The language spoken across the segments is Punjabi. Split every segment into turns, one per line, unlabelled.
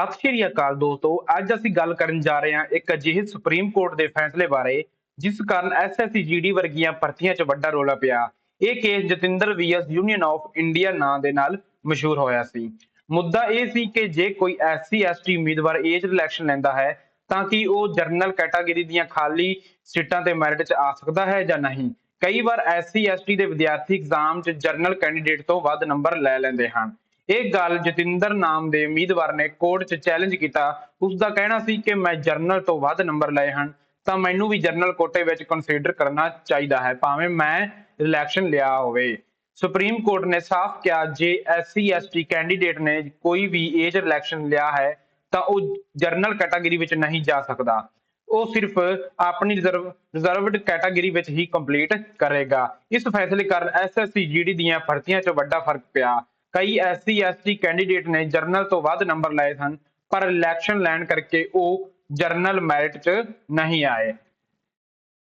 ਸਤਿ ਸ਼੍ਰੀ ਅਕਾਲ ਦੋਸਤੋ, ਅੱਜ ਅਸੀਂ ਗੱਲ ਕਰਨ ਜਾ ਰਹੇ ਹਾਂ ਇੱਕ ਅਜਿਹੇ ਸੁਪਰੀਮ ਕੋਰਟ ਦੇ ਫੈਸਲੇ ਬਾਰੇ, ਜਿਸ ਕਾਰਨ ਐਸਐਸਸੀ ਜੀਡੀ ਵਰਗੀਆਂ ਭਰਤੀਆਂ 'ਚ ਵੱਡਾ ਰੋਲਾ ਪਿਆ। ਇਹ case Jatinder VS union of India ਨਾਂ ਦੇ ਨਾਲ ਮਸ਼ਹੂਰ ਹੋਇਆ ਸੀ। ਮੁੱਦਾ ਇਹ ਸੀ ਕਿ ਜੇ ਕੋਈ ਐਸਸੀ ਐਸਟੀ ਉਮੀਦਵਾਰ ਏਜ ਰਿਲੈਕਸ਼ਨ ਲੈਂਦਾ ਹੈ, ਤਾਂ ਕਿ ਉਹ ਜਰਨਲ ਕੈਟਾਗਰੀ ਦੀਆਂ ਖਾਲੀ ਸੀਟਾਂ ਤੇ ਮੈਰਿਟ 'ਚ ਆ ਸਕਦਾ ਹੈ ਜਾਂ ਨਹੀਂ? ਕਈ ਵਾਰ ਐਸਸੀ ਐਸਟੀ ਦੇ ਵਿਦਿਆਰਥੀ ਐਗਜ਼ਾਮ 'ਚ ਜਰਨਲ ਕੈਂਡੀਡੇਟ ਤੋਂ ਵੱਧ ਨੰਬਰ ਲੈ ਲੈਂਦੇ ਹਨ। ਇਹ ਗੱਲ ਜਤਿੰਦਰ ਨਾਮ ਦੇ ਉਮੀਦਵਾਰ ਨੇ ਕੋਰਟ 'ਚ ਚੈਲੰਜ ਕੀਤਾ। ਉਸ ਦਾ ਕਹਿਣਾ ਸੀ ਕਿ ਮੈਂ ਜਰਨਲ ਤੋਂ ਵੱਧ ਨੰਬਰ ਲਏ ਹਨ, ਤਾਂ ਮੈਨੂੰ ਵੀ ਜਰਨਲ ਕੋਟੇ ਵਿੱਚ ਕੰਸੀਡਰ ਕਰਨਾ ਚਾਹੀਦਾ ਹੈ, ਭਾਵੇਂ ਮੈਂ ਇਲੈਕਸ਼ਨ ਲਿਆ ਹੋਵੇ। ਸੁਪਰੀਮ ਕੋਰਟ ਨੇ ਸਾਫ਼ ਕਿਹਾ, ਜੇ ਐਸਸੀ ਐਸਟੀ ਕੈਂਡੀਡੇਟ ਨੇ ਕੋਈ ਵੀ ਏਜ ਇਲੈਕਸ਼ਨ ਲਿਆ ਹੈ, ਤਾਂ ਉਹ ਜਰਨਲ ਕੈਟਾਗਰੀ ਵਿੱਚ ਨਹੀਂ ਜਾ ਸਕਦਾ। ਉਹ ਸਿਰਫ ਆਪਣੀ ਰਿਜ਼ਰਵ ਰਿਜ਼ਰਵਡ ਕੈਟਾਗਰੀ ਵਿੱਚ ਹੀ ਕੰਪਲੀਟ ਕਰੇਗਾ। ਇਸ ਫੈਸਲੇ ਕਾਰਨ ਐਸਐਸਸੀ ਜੀਡੀ ਦੀਆਂ ਭਰਤੀਆਂ 'ਚ ਵੱਡਾ ਫ਼ਰਕ ਪਿਆ। ਕਈ ਐਸਸੀ, ਐਸਟੀ ਕੈਂਡੀਡੇਟ ਨੇ ਜਰਨਲ ਤੋਂ ਵੱਧ ਨੰਬਰ ਲਏ ਸਨ, ਪਰ ਇਲੈਕਸ਼ਨ ਲੈਣ ਕਰਕੇ ਉਹ ਜਰਨਲ ਮੈਰਿਟ 'ਚ ਨਹੀਂ ਆਏ।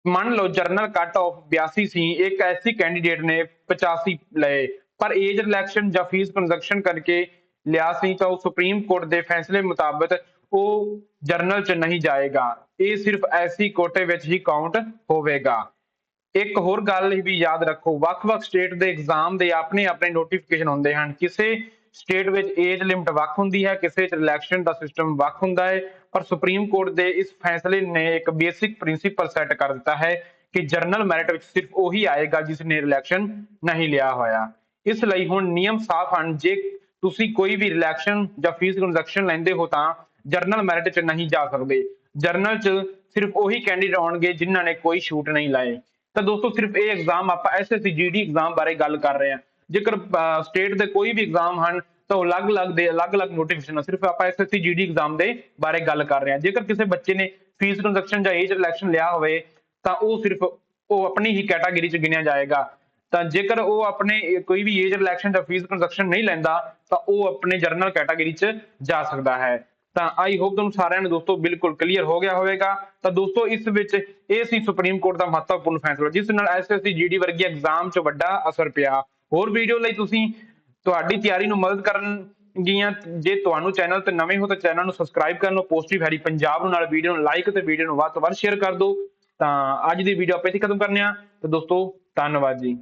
ਮੰਨ ਲਓ ਜਰਨਲ ਕੱਟ ਆਫ 82 ਸੀ, ਇੱਕ ਐਸਸੀ ਕੈਂਡੀਡੇਟ ਨੇ 85 ਲਏ, ਪਰ ਏਜ ਰਿਲੈਕਸ਼ਨ ਜਾਂ ਫੀਸ ਕੰਜ਼ਕਸ਼ਨ ਕਰਕੇ ਲਿਆ ਸੀ ਤਾਂ ਉਹ ਸੁਪਰੀਮ ਕੋਰਟ ਦੇ ਫੈਸਲੇ ਮੁਤਾਬਕ ਉਹ ਜਰਨਲ 'ਚ ਨਹੀਂ ਜਾਏਗਾ। ਇਹ ਸਿਰਫ ਐਸਸੀ ਕੋਟੇ ਵਿੱਚ ਹੀ ਕਾਊਂਟ ਹੋਵੇਗਾ। ਇੱਕ ਹੋਰ ਗੱਲ ਵੀ ਯਾਦ ਰੱਖੋ, ਵੱਖ-ਵੱਖ ਸਟੇਟ ਦੇ ਐਗਜ਼ਾਮ ਦੇ ਆਪਣੇ ਆਪਣੇ ਨੋਟੀਫਿਕੇਸ਼ਨ ਹੁੰਦੇ ਹਨ। ਕਿਸੇ ਸਟੇਟ ਵਿੱਚ ਏਜ ਲਿਮਟ ਵੱਖ ਹੁੰਦੀ ਹੈ, ਕਿਸੇ 'ਚ ਰਿਲੈਕਸ਼ਨ ਦਾ ਸਿਸਟਮ ਵੱਖ ਹੁੰਦਾ ਹੈ, ਪਰ ਸੁਪਰੀਮ ਕੋਰਟ ਦੇ ਇਸ ਫੈਸਲੇ ਨੇ ਇੱਕ ਬੇਸਿਕ ਪ੍ਰਿੰਸੀਪਲ ਸੈੱਟ ਕਰ ਦਿੱਤਾ ਹੈ ਕਿ ਜਰਨਲ ਮੈਰਿਟ ਵਿੱਚ ਸਿਰਫ ਉਹੀ ਆਏਗਾ ਜਿਸ ਨੇ ਰਿਲੈਕਸ਼ਨ ਨਹੀਂ ਲਿਆ ਹੋਇਆ। ਇਸ ਲਈ ਹੁਣ ਨਿਯਮ ਸਾਫ਼ ਹਨ, ਜੇ ਤੁਸੀਂ ਕੋਈ ਵੀ ਰਿਲੈਕਸ਼ਨ ਜਾਂ ਫੀਸ ਕੰਜ਼ਕਸ਼ਨ ਲੈਂਦੇ ਹੋ ਤਾਂ ਜਰਨਲ ਮੈਰਿਟ 'ਚ ਨਹੀਂ ਜਾ ਸਕਦੇ। ਜਰਨਲ 'ਚ ਸਿਰਫ ਉਹੀ ਕੈਂਡੀਡੇਟ ਆਉਣਗੇ ਜਿਨ੍ਹਾਂ ਨੇ ਕੋਈ ਛੂਟ ਨਹੀਂ ਲਾਏ। ਤਾਂ ਦੋਸਤੋ ਸਿਰਫ ਇਹ ਐਗਜ਼ਾਮ ਆਪਾਂ ਐਸਐਸਸੀ ਜੀਡੀ ਐਗਜ਼ਾਮ ਬਾਰੇ ਗੱਲ ਕਰ ਰਹੇ ਹਾਂ। ਜੇਕਰ ਸਟੇਟ ਦੇ ਕੋਈ ਵੀ ਐਗਜ਼ਾਮ ਹਨ, ਤਾਂ ਉਹ ਅਲੱਗ-ਅਲੱਗ ਦੇ, ਅਲੱਗ-ਅਲੱਗ ਨੋਟੀਫਿਕੇਸ਼ਨ ਸਿਰਫ ਆਪਾਂ ਐਸਐਸਸੀ ਜੀਡੀ ਐਗਜ਼ਾਮ ਦੇ ਬਾਰੇ ਗੱਲ ਕਰ ਰਹੇ ਹਾਂ। ਜੇਕਰ ਕਿਸੇ ਬੱਚੇ ਨੇ ਫੀਸ ਕੰਜ਼ਕਸ਼ਨ ਜਾਂ ਏਜ ਇਲੈਕਸ਼ਨ ਲਿਆ ਹੋਵੇ, ਤਾਂ ਉਹ ਸਿਰਫ ਉਹ ਆਪਣੀ ਹੀ ਕੈਟਾਗਰੀ 'ਚ ਗਿਣਿਆ ਜਾਏਗਾ। ਤਾਂ ਜੇਕਰ ਉਹ ਆਪਣੇ ਕੋਈ ਵੀ ਏਜ ਰਿਲੈਕਸ਼ਨ ਜਾਂ ਫੀਸ ਕੰਜ਼ਕਸ਼ਨ ਨਹੀਂ ਲੈਂਦਾ, ਤਾਂ ਉਹ ਆਪਣੇ ਜਰਨਲ ਕੈਟਾਗਰੀ 'ਚ ਜਾ ਸਕਦਾ ਹੈ। ਤਾਂ ਆਈ ਹੋਪ ਤੁਹਾਨੂੰ ਸਾਰਿਆਂ ਨੂੰ ਦੋਸਤੋ ਬਿਲਕੁਲ ਕਲੀਅਰ ਹੋ ਗਿਆ ਹੋਵੇਗਾ। ਤਾਂ ਦੋਸਤੋ ਇਸ ਵਿੱਚ ਇਹ ਸੀ ਸੁਪਰੀਮ ਕੋਰਟ ਦਾ ਮਹੱਤਵਪੂਰਨ ਫੈਸਲਾ, ਜਿਸ ਨਾਲ ਐਸਐਸਸੀ ਜੀਡੀ ਵਰਗੀ ਐਗਜ਼ਾਮ 'ਚ ਵੱਡਾ ਅਸਰ ਪਿਆ। ਹੋਰ ਵੀਡੀਓ ਲਈ ਤੁਸੀਂ ਤੁਹਾਡੀ ਤਿਆਰੀ ਨੂੰ ਮਦਦ ਕਰਨ ਗੀਆਂ ਜੇ ਤੁਹਾਨੂੰ ਚੈਨਲ ਤੇ ਨਵੇਂ ਹੋ ਤਾਂ ਚੈਨਲ ਨੂੰ ਸਬਸਕ੍ਰਾਈਬ ਕਰ ਲਓ ਪੋਜ਼ਿਟਿਵ ਹੈਰੀ ਪੰਜਾਬ ਨੂੰ ਨਾਲ ਵੀਡੀਓ ਨੂੰ ਲਾਈਕ ਤੇ ਵੀਡੀਓ ਨੂੰ ਵੱਧ ਤੋਂ ਵੱਧ ਸ਼ੇਅਰ ਕਰ ਦਿਓ। ਤਾਂ ਅੱਜ ਦੀ ਵੀਡੀਓ ਆਪਾਂ ਇੱਥੇ ਖਤਮ ਕਰਨੇ ਆ ਤੇ ਦੋਸਤੋ ਧੰਨਵਾਦ ਜੀ।